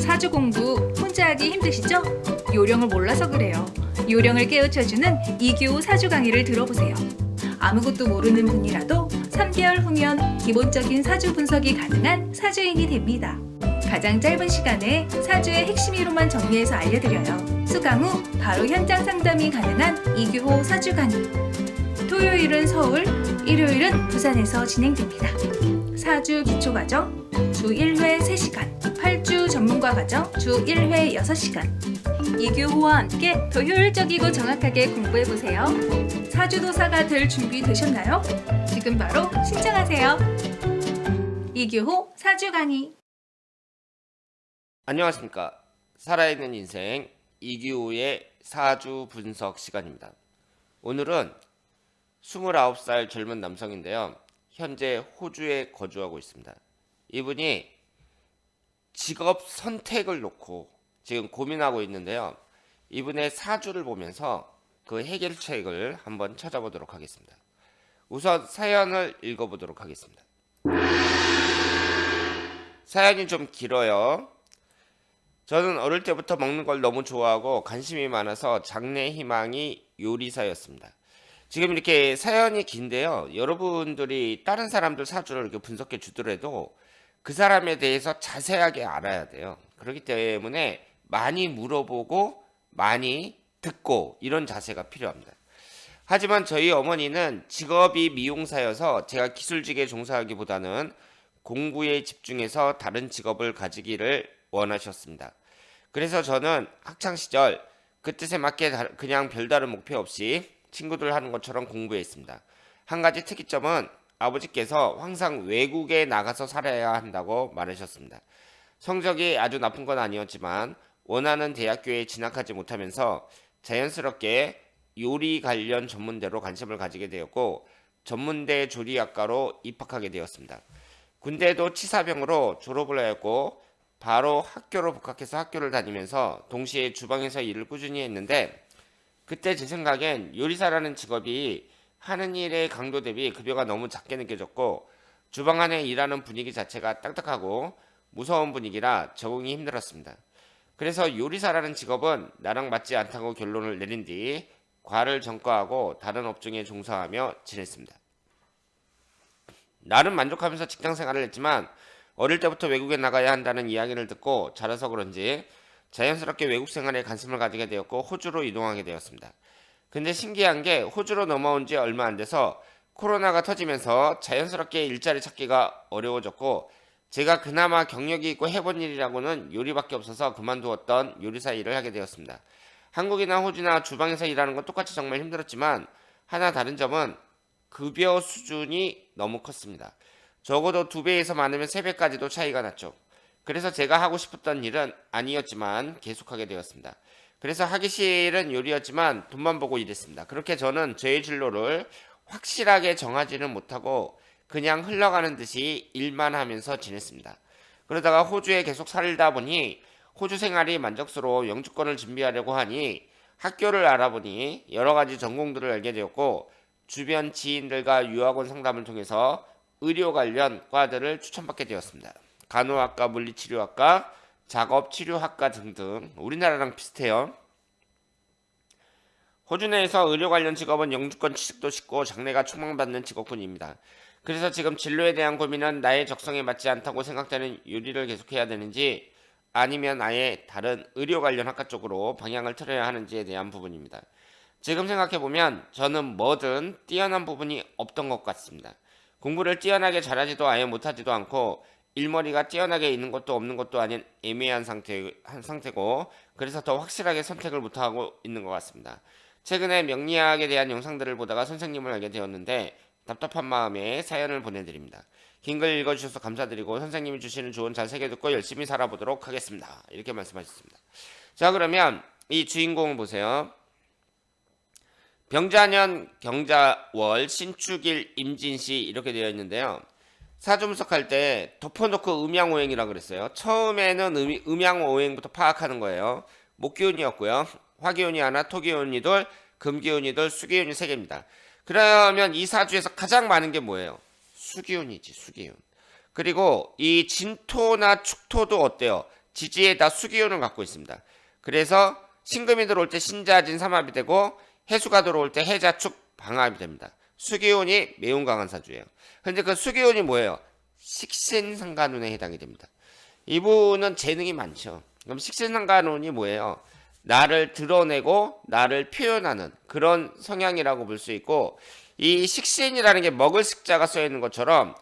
사주 공부 혼자 하기 힘드시죠? 요령을 몰라서 그래요. 요령을 깨우쳐주는 이규호 사주 강의를 들어보세요. 아무것도 모르는 분이라도 3개월 후면 기본적인 사주 분석이 가능한 사주인이 됩니다. 가장 짧은 시간에 사주의 핵심이로만 정리해서 알려드려요. 수강 후 바로 현장 상담이 가능한 이규호 사주 강의. 토요일은 서울, 일요일은 부산에서 진행됩니다. 사주 기초 과정 주 1회 3시간, 8주 전문가 과정 주 1회 6시간. 이규호와 함께 더 효율적이고 정확하게 공부해보세요. 사주도사가 될 준비 되셨나요? 지금 바로 신청하세요. 이규호 사주 강의. 안녕하십니까. 살아있는 인생 이기호의 사주 분석 시간입니다. 오늘은 29살 젊은 남성인데요. 현재 호주에 거주하고 있습니다. 이분이 직업 선택을 놓고 지금 고민하고 있는데요. 이분의 사주를 보면서 그 해결책을 한번 찾아보도록 하겠습니다. 우선 사연을 읽어보도록 하겠습니다. 사연이 좀 길어요. 저는 어릴 때부터 먹는 걸 너무 좋아하고 관심이 많아서 장래 희망이 요리사였습니다. 지금 이렇게 사연이 긴데요. 여러분들이 다른 사람들 사주를 이렇게 분석해 주더라도 그 사람에 대해서 자세하게 알아야 돼요. 그렇기 때문에 많이 물어보고 많이 듣고 이런 자세가 필요합니다. 하지만 저희 어머니는 직업이 미용사여서 제가 기술직에 종사하기보다는 공부에 집중해서 다른 직업을 가지기를 원하셨습니다. 그래서 저는 학창 시절 그 뜻에 맞게 다- 그냥 별다른 목표 없이 친구들 하는 것처럼 공부했습니다. 한 가지 특이점은 아버지께서 항상 외국에 나가서 살아야 한다고 말하셨습니다. 성적이 아주 나쁜 건 아니었지만 원하는 대학교에 진학하지 못하면서 자연스럽게 요리 관련 전문대로 관심을 가지게 되었고 전문대 조리학과로 입학하게 되었습니다. 군대도 치사병으로 졸업을 하였고 바로 학교로 복학해서 학교를 다니면서 동시에 주방에서 일을 꾸준히 했는데 그때 제 생각엔 요리사라는 직업이 하는 일의 강도 대비 급여가 너무 작게 느껴졌고 주방 안에 일하는 분위기 자체가 딱딱하고 무서운 분위기라 적응이 힘들었습니다. 그래서 요리사라는 직업은 나랑 맞지 않다고 결론을 내린 뒤 과를 전과하고 다른 업종에 종사하며 지냈습니다. 나름 만족하면서 직장 생활을 했지만 어릴 때부터 외국에 나가야 한다는 이야기를 듣고 자라서 그런지 자연스럽게 외국 생활에 관심을 가지게 되었고 호주로 이동하게 되었습니다. 근데 신기한 게 호주로 넘어온 지 얼마 안 돼서 코로나가 터지면서 자연스럽게 일자리 찾기가 어려워졌고 제가 그나마 경력이 있고 해본 일이라고는 요리밖에 없어서 그만두었던 요리사 일을 하게 되었습니다. 한국이나 호주나 주방에서 일하는 건 똑같이 정말 힘들었지만 하나 다른 점은 급여 수준이 너무 컸습니다. 적어도 두 배에서 많으면 세 배까지도 차이가 났죠. 그래서 제가 하고 싶었던 일은 아니었지만 계속하게 되었습니다. 그래서 하기 싫은 요리였지만 돈만 보고 일했습니다. 그렇게 저는 저의 진로를 확실하게 정하지는 못하고 그냥 흘러가는 듯이 일만 하면서 지냈습니다. 그러다가 호주에 계속 살다 보니 호주 생활이 만족스러워 영주권을 준비하려고 하니 학교를 알아보니 여러 가지 전공들을 알게 되었고 주변 지인들과 유학원 상담을 통해서 의료 관련 과들을 추천받게 되었습니다. 간호학과, 물리치료학과, 작업 치료학과 등등 우리나라랑 비슷해요. 호주 내에서 의료 관련 직업은 영주권 취득도 쉽고 장래가 촉망받는 직업군입니다. 그래서 지금 진로에 대한 고민은 나의 적성에 맞지 않다고 생각되는 요리를 계속해야 되는지 아니면 아예 다른 의료 관련 학과 쪽으로 방향을 틀어야 하는지에 대한 부분입니다. 지금 생각해보면 저는 뭐든 뛰어난 부분이 없던 것 같습니다. 공부를 뛰어나게 잘하지도 아예 못하지도 않고 일머리가 뛰어나게 있는 것도 없는 것도 아닌 애매한 상태, 한 상태고 그래서 더 확실하게 선택을 못하고 있는 것 같습니다. 최근에 명리학에 대한 영상들을 보다가 선생님을 알게 되었는데 답답한 마음에 사연을 보내드립니다. 긴 글 읽어주셔서 감사드리고 선생님이 주시는 조언 잘 새겨 듣고 열심히 살아보도록 하겠습니다. 이렇게 말씀하셨습니다. 자 그러면 이 주인공을 보세요. 병자년 경자월 신축일 임진시 이렇게 되어 있는데요. 사주분석할 때 덮어놓고 음양오행이라 그랬어요. 처음에는 음, 음양오행부터 파악하는 거예요. 목기운이었고요. 화기운이 하나, 토기운이 둘, 금기운이 둘, 수기운이 세 개입니다. 그러면 이 사주에서 가장 많은 게 뭐예요? 수기운이지, 수기운. 그리고 이 진토나 축토도 어때요? 지지에 다 수기운을 갖고 있습니다. 그래서 신금이 들어올 때 신자진 삼합이 되고 해수가 들어올 때 해자축 방합이 됩니다. 수기운이 매우 강한 사주예요. 근데 그 수기운이 뭐예요? 식신상간운에 해당이 됩니다. 이분은 재능이 많죠. 그럼 식신상간운이 뭐예요? 나를 드러내고 나를 표현하는 그런 성향이라고 볼 수 있고 이 식신이라는 게 먹을 식자가 써 있는 것처럼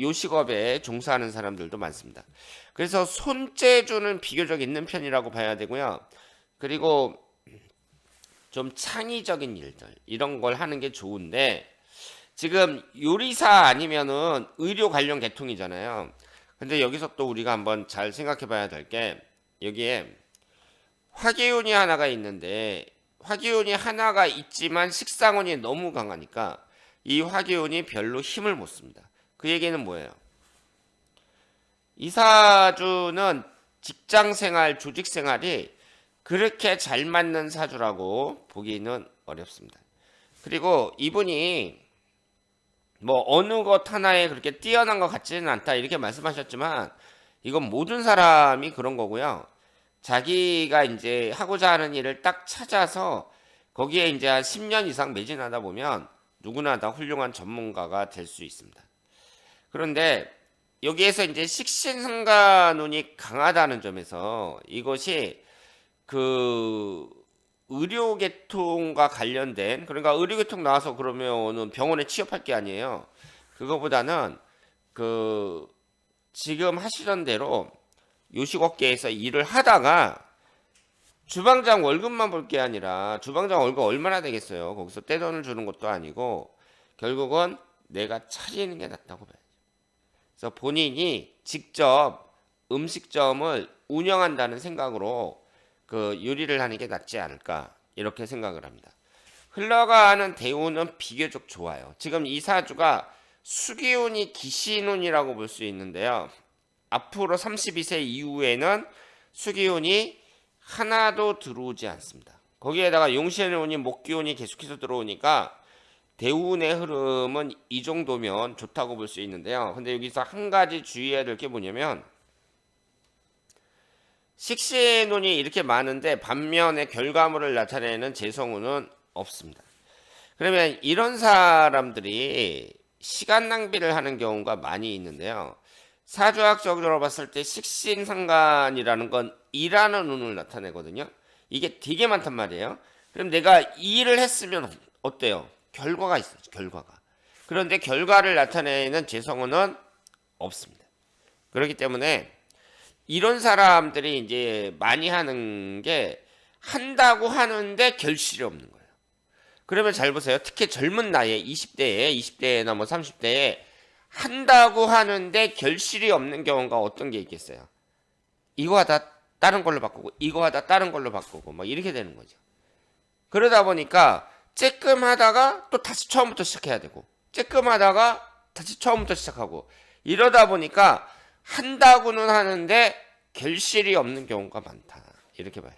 요식업에 종사하는 사람들도 많습니다. 그래서 손재주는 비교적 있는 편이라고 봐야 되고요. 그리고 좀 창의적인 일들 이런 걸 하는 게 좋은데 지금 요리사 아니면은 의료 관련 계통이잖아요. 근데 여기서 또 우리가 한번 잘 생각해 봐야 될 게 여기에 화기운이 하나가 있는데 화기운이 하나가 있지만 식상운이 너무 강하니까 이 화기운이 별로 힘을 못 씁니다. 그 얘기는 뭐예요? 이 사주는 직장 생활, 조직 생활이 그렇게 잘 맞는 사주라고 보기는 어렵습니다. 그리고 이분이 뭐 어느 것 하나에 그렇게 뛰어난 것 같지는 않다 이렇게 말씀하셨지만 이건 모든 사람이 그런 거고요. 자기가 이제 하고자 하는 일을 딱 찾아서 거기에 이제 한 10년 이상 매진하다 보면 누구나 다 훌륭한 전문가가 될 수 있습니다. 그런데 여기에서 이제 식신상간운이 강하다는 점에서 이것이 그 의료계통과 관련된 그러니까 의료계통 나와서 그러면은 병원에 취업할 게 아니에요. 그거보다는 그 지금 하시던 대로 요식업계에서 일을 하다가 주방장 월급만 볼 게 아니라 주방장 월급 얼마나 되겠어요? 거기서 떼돈을 주는 것도 아니고 결국은 내가 차리는 게 낫다고 봐야죠. 그래서 본인이 직접 음식점을 운영한다는 생각으로 그 요리를 하는 게 낫지 않을까 이렇게 생각을 합니다. 흘러가는 대운은 비교적 좋아요. 지금 이 사주가 수기운이 기신운이라고 볼 수 있는데요. 앞으로 32세 이후에는 수기운이 하나도 들어오지 않습니다. 거기에다가 용신운이 목기운이 계속해서 들어오니까 대운의 흐름은 이 정도면 좋다고 볼 수 있는데요. 근데 여기서 한 가지 주의해야 될 게 뭐냐면 식신운이 이렇게 많은데 반면에 결과물을 나타내는 재성운은 없습니다. 그러면 이런 사람들이 시간 낭비를 하는 경우가 많이 있는데요. 사주학적으로 봤을 때 식신상간이라는 건 일하는 운을 나타내거든요. 이게 되게 많단 말이에요. 그럼 내가 이 일을 했으면 어때요? 결과가 있어요. 결과가. 그런데 결과를 나타내는 재성운은 없습니다. 그렇기 때문에 이런 사람들이 이제 많이 하는 게 한다고 하는데 결실이 없는 거예요. 그러면 잘 보세요. 특히 젊은 나이에 20대에 20대나 뭐 30대에 한다고 하는데 결실이 없는 경우가 어떤 게 있겠어요? 이거 하다 다른 걸로 바꾸고 이거 하다 다른 걸로 바꾸고 막 이렇게 되는 거죠. 그러다 보니까 쬐끔 하다가 또 다시 처음부터 시작해야 되고 쬐끔 하다가 다시 처음부터 시작하고 이러다 보니까 한다고는 하는데 결실이 없는 경우가 많다. 이렇게 봐요.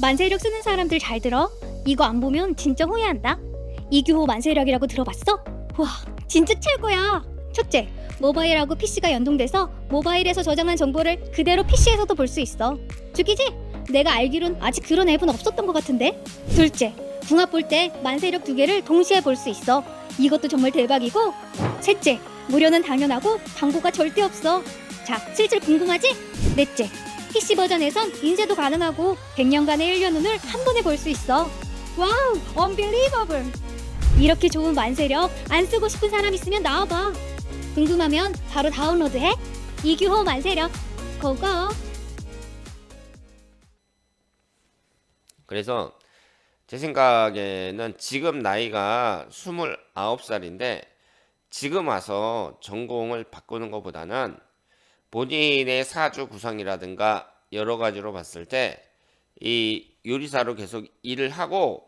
만세력 쓰는 사람들 잘 들어. 이거 안 보면 진짜 후회한다. 이규호 만세력이라고 들어봤어? 와, 진짜 최고야. 첫째, 모바일하고 PC가 연동돼서 모바일에서 저장한 정보를 그대로 PC에서도 볼 수 있어. 죽이지? 내가 알기론 아직 그런 앱은 없었던 것 같은데. 둘째, 궁합 볼 때 만세력 두 개를 동시에 볼 수 있어. 이것도 정말 대박이고. 셋째, 무료는 당연하고 광고가 절대 없어. 자, 슬슬 궁금하지? 넷째, PC 버전에선 인쇄도 가능하고 100년간의 1년 운을 한 번에 볼 수 있어. 와우, unbelievable. 이렇게 좋은 만세력 안 쓰고 싶은 사람 있으면 나와봐. 궁금하면 바로 다운로드해. 이규호 만세력. 고고. 그래서 제 생각에는 지금 나이가 29살인데 지금 와서 전공을 바꾸는 것보다는 본인의 사주 구성이라든가 여러 가지로 봤을 때 이 요리사로 계속 일을 하고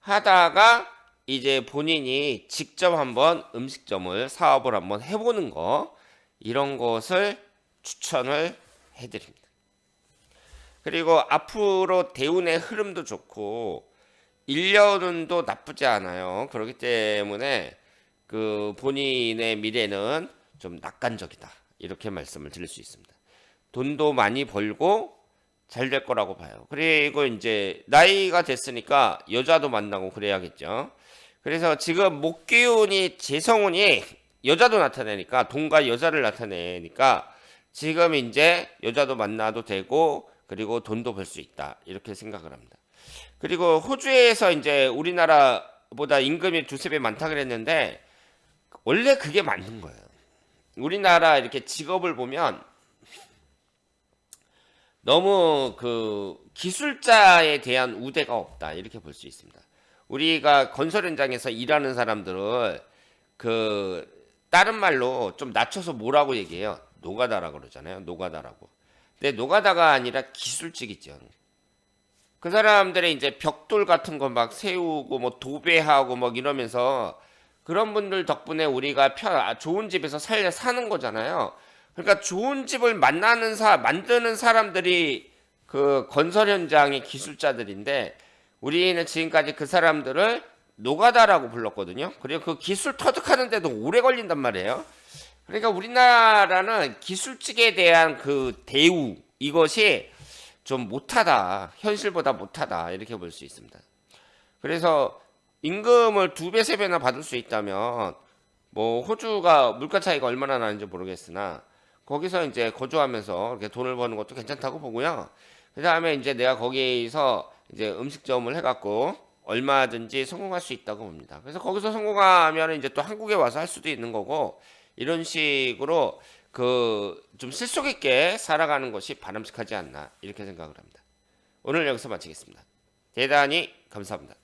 하다가 이제 본인이 직접 한번 음식점을 사업을 한번 해보는 거 이런 것을 추천을 해드립니다. 그리고 앞으로 대운의 흐름도 좋고 일년운도 나쁘지 않아요. 그렇기 때문에 그 본인의 미래는 좀 낙관적이다. 이렇게 말씀을 드릴 수 있습니다. 돈도 많이 벌고 잘 될 거라고 봐요. 그리고 이제 나이가 됐으니까 여자도 만나고 그래야겠죠. 그래서 지금 목기운이 재성운이 여자도 나타내니까 돈과 여자를 나타내니까 지금 이제 여자도 만나도 되고 그리고 돈도 벌 수 있다 이렇게 생각을 합니다. 그리고 호주에서 이제 우리나라보다 임금이 두세 배 많다 그랬는데 원래 그게 맞는 거예요. 우리나라 이렇게 직업을 보면 너무 그 기술자에 대한 우대가 없다 이렇게 볼 수 있습니다. 우리가 건설 현장에서 일하는 사람들을 그 다른 말로 좀 낮춰서 뭐라고 얘기해요? 노가다라 그러잖아요. 노가다라고. 근데 노가다가 아니라 기술직이죠. 그 사람들의 이제 벽돌 같은 거 막 세우고 뭐 도배하고 막 이러면서 그런 분들 덕분에 우리가 편 아, 좋은 집에서 살 사는 거잖아요. 그러니까 좋은 집을 만나는 사 만드는 사람들이 그 건설 현장의 기술자들인데 우리는 지금까지 그 사람들을 노가다라고 불렀거든요. 그리고 그 기술 터득하는데도 오래 걸린단 말이에요. 그러니까 우리나라는 기술직에 대한 그 대우 이것이 좀 못하다 현실보다 못하다 이렇게 볼 수 있습니다. 그래서 임금을 두 배 세 배나 받을 수 있다면 뭐 호주가 물가 차이가 얼마나 나는지 모르겠으나 거기서 이제 거주하면서 이렇게 돈을 버는 것도 괜찮다고 보고요. 그 다음에 이제 내가 거기서 이제 음식점을 해갖고 얼마든지 성공할 수 있다고 봅니다. 그래서 거기서 성공하면 이제 또 한국에 와서 할 수도 있는 거고 이런 식으로 그 좀 실속 있게 살아가는 것이 바람직하지 않나 이렇게 생각을 합니다. 오늘 여기서 마치겠습니다. 대단히 감사합니다.